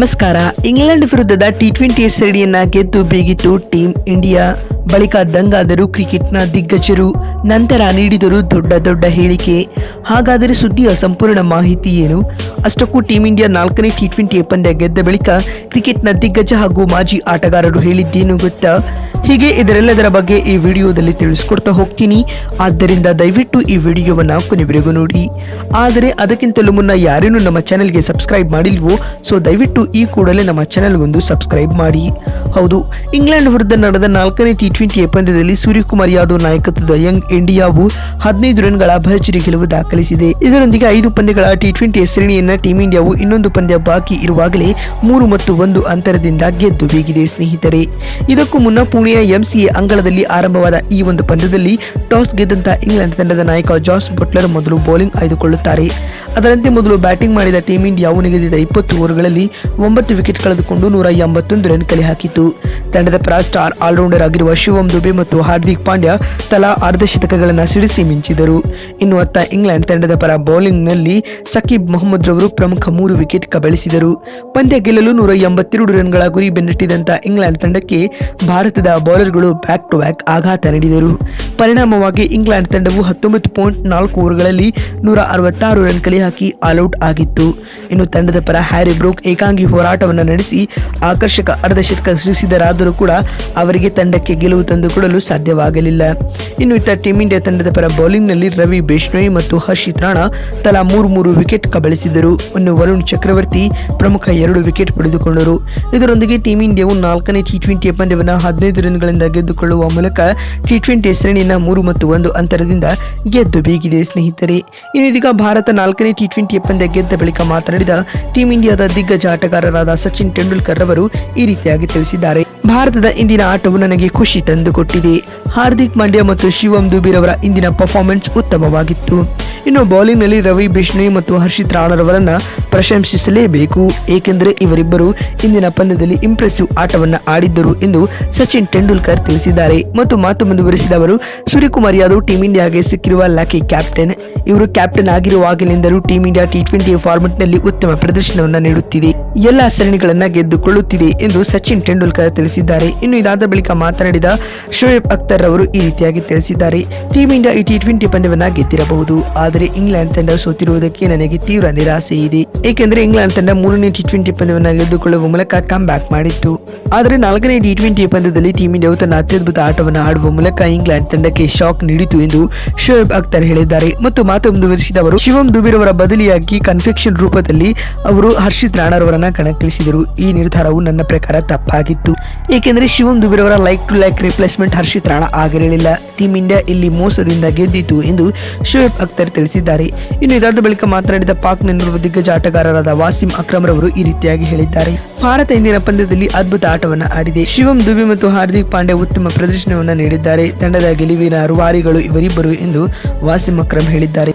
ನಮಸ್ಕಾರ. ಇಂಗ್ಲೆಂಡ್ ವಿರುದ್ಧದ T twenty ಸರಣಿಯನ್ನ ಗೆದ್ದು ಬೀಗಿತು ಟೀಂ ಇಂಡಿಯಾ. ಬಳಿಕ ದಂಗಾದರು ಕ್ರಿಕೆಟ್ನ ದಿಗ್ಗಜರು ನಂತರ ನೀಡಿದರು ದೊಡ್ಡ ದೊಡ್ಡ ಹೇಳಿಕೆ. ಹಾಗಾದರೆ ಸುದ್ದಿಯ ಸಂಪೂರ್ಣ ಮಾಹಿತಿ ಏನು? ಅಷ್ಟಕ್ಕೂ ಟೀಂ ಇಂಡಿಯಾ ನಾಲ್ಕನೇ ಟಿ ಟ್ವೆಂಟಿ ಪಂದ್ಯ ಗೆದ್ದ ಬಳಿಕ ಕ್ರಿಕೆಟ್ನ ದಿಗ್ಗಜ ಹಾಗೂ ಮಾಜಿ ಆಟಗಾರರು ಹೇಳಿದ್ದೇನು ಗೊತ್ತಾ? ಹೀಗೆ ಇದರೆಲ್ಲದರ ಬಗ್ಗೆ ಈ ವಿಡಿಯೋದಲ್ಲಿ ತಿಳಿಸ್ಕೊಡ್ತಾ ಹೋಗ್ತೀನಿ. ಆದ್ದರಿಂದ ದಯವಿಟ್ಟು ಈ ವಿಡಿಯೋವನ್ನು ಕೊನೆವರೆಗೂ ನೋಡಿ. ಆದರೆ ಅದಕ್ಕಿಂತಲೂ ಮುನ್ನ ಯಾರೇನು ನಮ್ಮ ಚಾನೆಲ್ಗೆ ಸಬ್ಸ್ಕ್ರೈಬ್ ಮಾಡಿಲ್ವೋ ಸೊ ದಯವಿಟ್ಟು ಈ ಕೂಡಲೇ ನಮ್ಮ ಚಾನೆಲ್ಗೊಂದು ಸಬ್ಸ್ಕ್ರೈಬ್ ಮಾಡಿ. ಹೌದು. ಇಂಗ್ಲೆಂಡ್ ವಿರುದ್ಧ ನಡೆದ ನಾಲ್ಕನೇ ಟಿ ಟ್ವೆಂಟಿ ಪಂದ್ಯದಲ್ಲಿ ಸೂರ್ಯಕುಮಾರ್ ಯಾದವ್ ನಾಯಕತ್ವದ ಯಂಗ್ ಇಂಡಿಯಾವು ಹದಿನೈದು ರನ್ಗಳ ಭರ್ಜರಿ ಗೆಲುವು ದಾಖಲಿಸಿದೆ. ಇದರೊಂದಿಗೆ ಐದು ಪಂದ್ಯಗಳ ಟಿ ಟ್ವೆಂಟಿ ಸರಣಿಯನ್ನ ಟೀಂ ಇಂಡಿಯಾವು ಇನ್ನೊಂದು ಪಂದ್ಯ ಬಾಕಿ ಇರುವಾಗಲೇ ಮೂರು ಮತ್ತು ಒಂದು ಅಂತರದಿಂದ ಗೆದ್ದು ಬೀಗಿದೆ ಸ್ನೇಹಿತರೆ. ಇದಕ್ಕೂ ಮುನ್ನ ಪುಣೆಯ ಎಂಸಿಎ ಅಂಗಳದಲ್ಲಿ ಆರಂಭವಾದ ಈ ಒಂದು ಪಂದ್ಯದಲ್ಲಿ ಟಾಸ್ ಗೆದ್ದಂತ ಇಂಗ್ಲೆಂಡ್ ತಂಡದ ನಾಯಕ ಜಾಸ್ ಬಟ್ಲರ್ ಮೊದಲು ಬೌಲಿಂಗ್ ಆಯ್ದುಕೊಳ್ಳುತ್ತಾರೆ. ಅದರಂತೆ ಮೊದಲು ಬ್ಯಾಟಿಂಗ್ ಮಾಡಿದ ಟೀಂ ಇಂಡಿಯಾವು ನಿಗದಿತ ಇಪ್ಪತ್ತು ಓವರ್ಗಳಲ್ಲಿ ಒಂಬತ್ತು ವಿಕೆಟ್ ಕಳೆದುಕೊಂಡು ನೂರ ಎಂಬತ್ತೊಂದು ರನ್ ಕಲೆ ಹಾಕಿತು ತಂಡದ ಪರ ಸ್ಟಾರ್ ಆಲ್ರೌಂಡರ್ ಆಗಿರುವ ಶಿವಂ ದುಬೆ ಮತ್ತು ಹಾರ್ದಿಕ್ ಪಾಂಡ್ಯ ತಲಾ ಅರ್ಧ ಶತಕಗಳನ್ನು ಸಿಡಿಸಿ ಮಿಂಚಿದರು. ಇನ್ನು ಅತ್ತ ಇಂಗ್ಲೆಂಡ್ ತಂಡದ ಪರ ಬೌಲಿಂಗ್ನಲ್ಲಿ ಸಕೀಬ್ ಮೊಹಮ್ಮದ್ ರವರು ಪ್ರಮುಖ ಮೂರು ವಿಕೆಟ್ ಕಬಳಿಸಿದರು ಪಂದ್ಯ ಗೆಲ್ಲಲು ನೂರ ಎಂಬತ್ತೆರಡು ರನ್ಗಳ ಗುರಿ ಬೆನ್ನಟ್ಟಿದಂತ ಇಂಗ್ಲೆಂಡ್ ತಂಡಕ್ಕೆ ಭಾರತದ ಬೌಲರ್ಗಳು ಬ್ಯಾಕ್ ಟು ಬ್ಯಾಕ್ ಆಘಾತ ನೀಡಿದರು. ಪರಿಣಾಮವಾಗಿ ಇಂಗ್ಲೆಂಡ್ ತಂಡವು ಹತ್ತೊಂಬತ್ತು ಪಾಯಿಂಟ್ ನಾಲ್ಕು ಓವರ್ಗಳಲ್ಲಿ ನೂರ ಅರವತ್ತಾರು ರನ್ ಕಲೆ ಹಾಕಿ ಆಲ್ಔಟ್ ಆಗಿತ್ತು. ಇನ್ನು ತಂಡದ ಪರ ಹ್ಯಾರಿ ಬ್ರೂಕ್ ಏಕಾಂಗಿ ಹೋರಾಟವನ್ನು ನಡೆಸಿ ಆಕರ್ಷಕ ಅರ್ಧಶತಕ ಸೃಷ್ಟಿಸಿದರಾದರೂ ಕೂಡ ಅವರಿಗೆ ತಂಡಕ್ಕೆ ಗೆಲುವು ತಂದುಕೊಡಲು ಸಾಧ್ಯವಾಗಲಿಲ್ಲ. ಇನ್ನು ಇತ್ತ ಟೀಂ ಇಂಡಿಯಾ ತಂಡದ ಪರ ಬೌಲಿಂಗ್ನಲ್ಲಿ ರವಿ ಬೇಷ್ಣೋಯ್ ಮತ್ತು ಹರ್ಷಿತ್ ರಾಣಾ ತಲಾ ಮೂರು ಮೂರು ವಿಕೆಟ್ ಕಬಳಿಸಿದರು. ಇನ್ನು ವರುಣ್ ಚಕ್ರವರ್ತಿ ಪ್ರಮುಖ ಎರಡು ವಿಕೆಟ್ ಪಡೆದುಕೊಂಡರು. ಇದರೊಂದಿಗೆ ಟೀಂ ಇಂಡಿಯಾವು ನಾಲ್ಕನೇ ಟಿ ಟ್ವೆಂಟಿ ಪಂದ್ಯವನ್ನು ಹದಿನೈದು ರನ್ಗಳಿಂದ ಗೆದ್ದುಕೊಳ್ಳುವ ಮೂಲಕ ಟಿ ಟ್ವೆಂಟಿ ಮೂರು ಮತ್ತು ಒಂದು ಅಂತರದಿಂದ ಗೆದ್ದು ಬೀಗಿದೆ. ಸ್ನೇಹಿತರೆ ಇನ್ನಿದೀಗ ಭಾರತ ನಾಲ್ಕನೇ ಟಿ ಟ್ವೆಂಟಿ ಪಂದ್ಯ ಗೆದ್ದ ಬಳಿಕ ಮಾತನಾಡಿದ ಟೀಂ ಇಂಡಿಯಾದ ದಿಗ್ಗಜ ಆಟಗಾರರಾದ ಸಚಿನ್ ತೆಂಡೂಲ್ಕರ್ ಅವರು ಈ ರೀತಿಯಾಗಿ ತಿಳಿಸಿದ್ದಾರೆ. ಭಾರತದ ಇಂದಿನ ಆಟವು ನನಗೆ ಖುಷಿ ತಂದುಕೊಟ್ಟಿದೆ. ಹಾರ್ದಿಕ್ ಪಾಂಡ್ಯ ಮತ್ತು ಶಿವಂ ದುಬಿರವರ ಇಂದಿನ ಪರ್ಫಾರ್ಮೆನ್ಸ್ ಉತ್ತಮವಾಗಿತ್ತು. ಇನ್ನು ಬೌಲಿಂಗ್ನಲ್ಲಿ ರವಿ ಬಿಷ್ಣೋಯ್ ಮತ್ತು ಹರ್ಷಿತ್ ರಾಣರವರನ್ನ ಪ್ರಶಂಸಿಸಲೇಬೇಕು. ಏಕೆಂದರೆ ಇವರಿಬ್ಬರು ಇಂದಿನ ಪಂದ್ಯದಲ್ಲಿ ಇಂಪ್ರೆಸಿವ್ ಆಟವನ್ನ ಆಡಿದ್ದರು ಎಂದು ಸಚಿನ್ ತೆಂಡೂಲ್ಕರ್ ತಿಳಿಸಿದ್ದಾರೆ. ಮತ್ತು ಮಾತು ಮುಂದುವರಿಸಿದ ಅವರು, ಸೂರ್ಯಕುಮಾರ್ ಯಾದವ್ ಟೀಂ ಇಂಡಿಯಾಗೆ ಸಿಕ್ಕಿರುವ ಲಕ್ಕಿ ಕ್ಯಾಪ್ಟನ್. ಇವರು ಕ್ಯಾಪ್ಟನ್ ಆಗಿರುವಾಗಲಿಂದಲೂ ಟೀಂ ಇಂಡಿಯಾ ಟಿ ಟ್ವೆಂಟಿ ಫಾರ್ಮೆಟ್ನಲ್ಲಿ ಉತ್ತಮ ಪ್ರದರ್ಶನವನ್ನು ನೀಡುತ್ತಿದೆ. ಎಲ್ಲಾ ಸರಣಿಗಳನ್ನು ಗೆದ್ದುಕೊಳ್ಳುತ್ತಿದೆ ಎಂದು ಸಚಿನ್ ತೆಂಡೂಲ್ಕರ್ ತಿಳಿಸಿದ್ದಾರೆ. ಇನ್ನು ಇದಾದ ಬಳಿಕ ಮಾತನಾಡಿದ ಶೋಯಬ್ ಅಖ್ತರ್ ಅವರು ಈ ರೀತಿಯಾಗಿ ತಿಳಿಸಿದ್ದಾರೆ. ಟೀಂ ಇಂಡಿಯಾ ಈ ಟಿ ಟ್ವೆಂಟಿ ಪಂದ್ಯವನ್ನ ಗೆದ್ದಿರಬಹುದು. ಇಂಗ್ಲೆಂಡ್ ತಂಡ ಸೋತಿರುವುದಕ್ಕೆ ನನಗೆ ತೀವ್ರ ನಿರಾಸೆ ಇದೆ ಏಕೆಂದರೆ ಇಂಗ್ಲೆಂಡ್ ತಂಡ ಮೂರನೇ ಟಿ ಟ್ವೆಂಟಿ ಪಂದ್ಯವನ್ನು ಗೆದ್ದುಕೊಳ್ಳುವ ಮೂಲಕ ಕಮ್ ಬ್ಯಾಕ್ ಮಾಡಿತ್ತು. ಆದರೆ ನಾಲ್ಕನೇ ಟಿ ಟ್ವೆಂಟಿ ಪಂದ್ಯದಲ್ಲಿ ಟೀಮ್ ಇಂಡಿಯಾವು ತನ್ನ ಅತ್ಯದ್ಭುತ ಆಟವನ್ನು ಆಡುವ ಮೂಲಕ ಇಂಗ್ಲೆಂಡ್ ತಂಡಕ್ಕೆ ಶಾಕ್ ನೀಡಿತು ಎಂದು ಶೋಯಬ್ ಅಖ್ತರ್ ಹೇಳಿದ್ದಾರೆ. ಮತ್ತು ಮಾತು ಮುಂದುವರಿಸಿದ ಅವರು, ಶಿವಂ ದುಬಿರವರ ಬದಲಿಯಾಗಿ ಕನ್ಫೆಕ್ಷನ್ ರೂಪದಲ್ಲಿ ಅವರು ಹರ್ಷಿತ್ ರಾಣರವರನ್ನ ಕಣಕ್ಕಿಳಿಸಿದರು. ಈ ನಿರ್ಧಾರವು ನನ್ನ ಪ್ರಕಾರ ತಪ್ಪಾಗಿತ್ತು. ಏಕೆಂದರೆ Shivam ದುಬಿರವರ like to like replacement Harshit Rana ಆಗಿರಲಿಲ್ಲ. ಟೀಮ್ ಇಂಡಿಯಾ ಇಲ್ಲಿ ಮೋಸದಿಂದ ಗೆದ್ದಿತು ಎಂದು ಶೋಯಬ್ ಅಖ್ತರ್ ತಿಳಿಸಿದ್ದಾರೆ. ಇನ್ನು ಇದಾದ ಬಳಿಕ ಮಾತನಾಡಿದ ಪಾಕ್ ನೆನ್ನಿರುವ ದಿಗ್ಗಜ ಆಟಗಾರರಾದ ವಾಸಿಂ ಅಕ್ರಮ್ ರವರು ಈ ರೀತಿಯಾಗಿ ಹೇಳಿದ್ದಾರೆ. ಭಾರತ ಇಂದಿನ ಪಂದ್ಯದಲ್ಲಿ ಅದ್ಭುತ ಆಟವನ್ನು ಆಡಿದೆ. ಶಿವಂ ದುಬಿ ಮತ್ತು ಹಾರ್ದಿಕ್ ಪಾಂಡೆ ಉತ್ತಮ ಪ್ರದರ್ಶನವನ್ನು ನೀಡಿದ್ದಾರೆ. ತಂಡದ ಗೆಲುವಿನ ರೂವಾರಿಗಳು ಇವರಿಬ್ಬರು ಎಂದು ವಾಸಿಂ ಅಕ್ರಮ್ ಹೇಳಿದ್ದಾರೆ.